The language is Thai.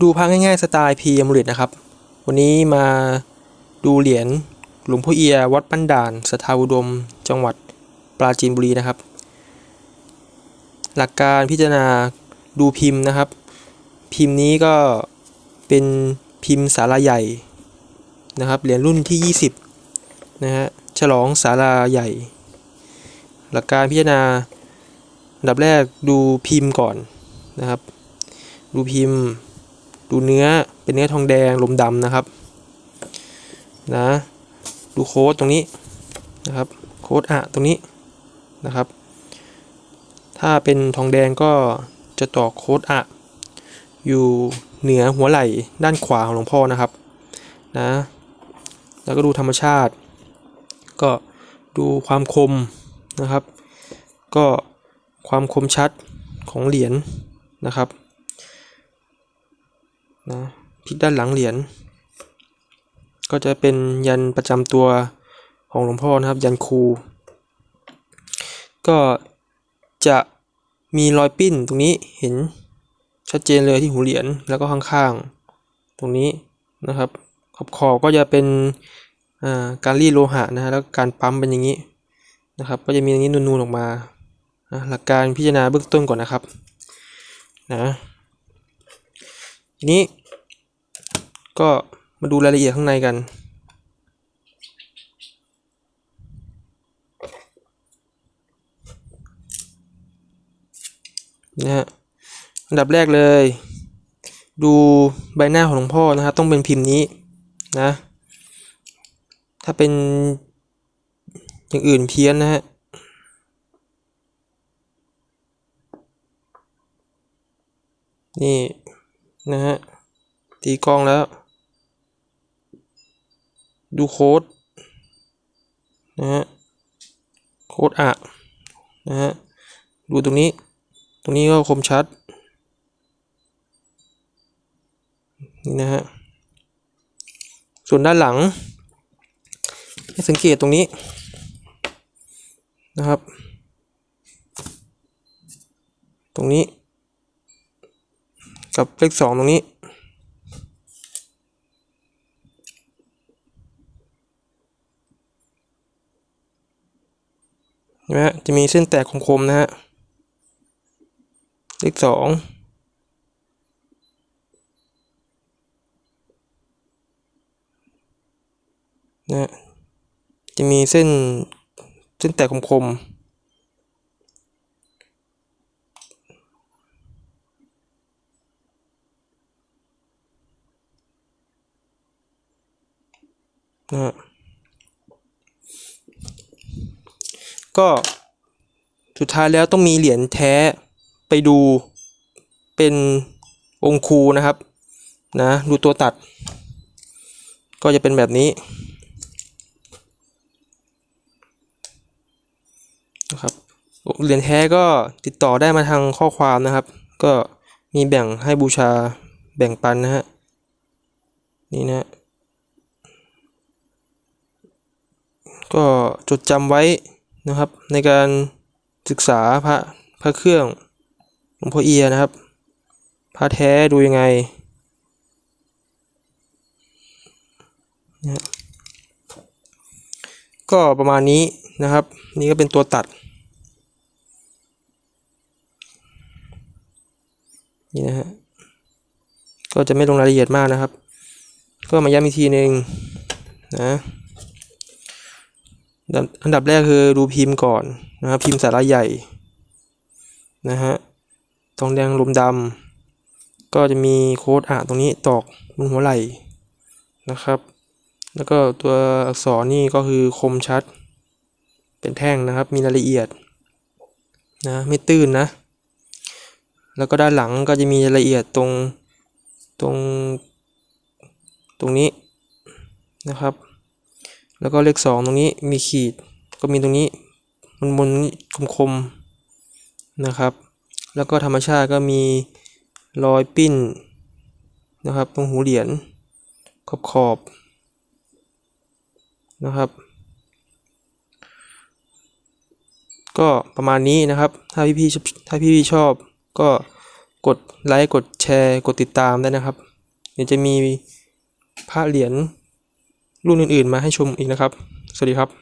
ดูพระง่ายๆสไตล์พีอมูลิตนะครับ วันนี้มาดูเหรียญหลวงพ่อเอียวัดปั้นด่านสทธาอุดม จังหวัดปราจีนบุรีนะครับ หลักการพิจารณาดูพิมพ์นะครับ พิมพ์นี้ก็เป็นพิมพ์สาราใหญ่นะครับเหรียญรุ่นที่ 20นะฮะฉลองสาราใหญ่ หลักการพิจารณาดับแรกดูพิมพ์ก่อนนะครับ ดูพิมพ์ ดูเนื้อเป็นเนื้อทองแดงลมดำนะครับนะดูโค้ดตรงนี้นะครับโค้ดอะตรงนี้นะครับ ถ้าเป็นทองแดงก็จะต่อโค้ดอะอยู่เหนือหัวไหล่ด้านขวาของหลวงพ่อนะครับนะแล้วก็ดูธรรมชาติ ก็ดูความคมนะครับ ก็ความคมชัดของเหรียญนะครับ นะพิกด้านหลังเหรียญก็จะเป็นยันประจำตัวของหลวงพ่อนะครับ ยันครูก็จะมีรอยปิ้นตรงนี้เห็นชัดเจนเลยที่หูเหรียญแล้วก็ข้างๆ ตรงนี้นะครับ ขอบขอบก็จะเป็นการรีดโลหะนะฮะแล้วการปั๊มเป็นอย่างนี้นะครับ ก็จะมีอย่างนี้นูนๆออกมาหลักการพิจารณาเบื้องต้นก่อนนะครับนะ ทีนี้ ก็มาดูรายละเอียดข้างในกันนะฮะอันดับแรกเลย ดูใบหน้าของหลวงพ่อนะครับต้องเป็นพิมพ์นี้นะ ถ้าเป็นอย่างอื่นเพี้ยนนะฮะนี่ นะฮะ ตีกล้องแล้ว ดูโค้ดนะฮะ โค้ดอะนะฮะ ดูตรงนี้ ตรงนี้ก็คมชัด นี่นะฮะ ส่วนด้านหลังให้สังเกตตรงนี้นะครับ ตรงนี้ กับเลขสองตรงนี้ เห็นไหมฮะจะมีเส้นแตกคมๆนะฮะ เลขสองนะฮะจะมีเส้นเส้นแตกคมๆ นะก็สุดท้ายแล้วต้องมีเหรียญแท้ไปดูเป็นองคูนะครับนะดูตัวตัด ก็จะเป็นแบบนี้นะครับเหรียญแท้ก็ติดต่อได้มาทางข้อความนะครับ ก็มีแบ่งให้บูชาแบ่งปันนะฮะนี่นะ ก็จดจำไว้นะครับ ในการศึกษาพระพระเครื่องหลวงพ่อเอียนะครับ พระแท้ดูยังไงนะก็ประมาณนี้นะครับ นี่ก็เป็นตัวตัด นี่นะฮะ ก็จะไม่ลงรายละเอียดมากนะครับ ก็มาย้ำอีกทีหนึ่งนะ อันดับแรกคือดูพิมพ์ก่อนนะครับพิมพ์สาระใหญ่นะฮะทองแดงลมดำก็จะมีโค้ดอ่านตรงนี้ตอกบนหัวไหล่นะครับ แล้วก็ตัวอักษรนี่ก็คือคมชัด เป็นแท่งนะครับมีรายละเอียดนะไม่ตื้นนะ แล้วก็ด้านหลังก็จะมีรายละเอียดตรงตรงตรงนี้นะครับ แล้วก็เลขสองตรงนี้มีขีด ก็มีตรงนี้มันมนคมคมๆนะครับ แล้วก็ธรรมชาติก็มีรอยปิ้นนะครับ ตรงหูเหรียญขอบขอบนะครับ ก็ประมาณนี้นะครับ ถ้าพี่ๆถ้าพี่ๆชอบก็กดไลค์กดแชร์ กดติดตามได้นะครับ เดี๋ยวจะมีพระเหรียญ รุ่นอื่นๆมาให้ชมอีกนะครับ สวัสดีครับ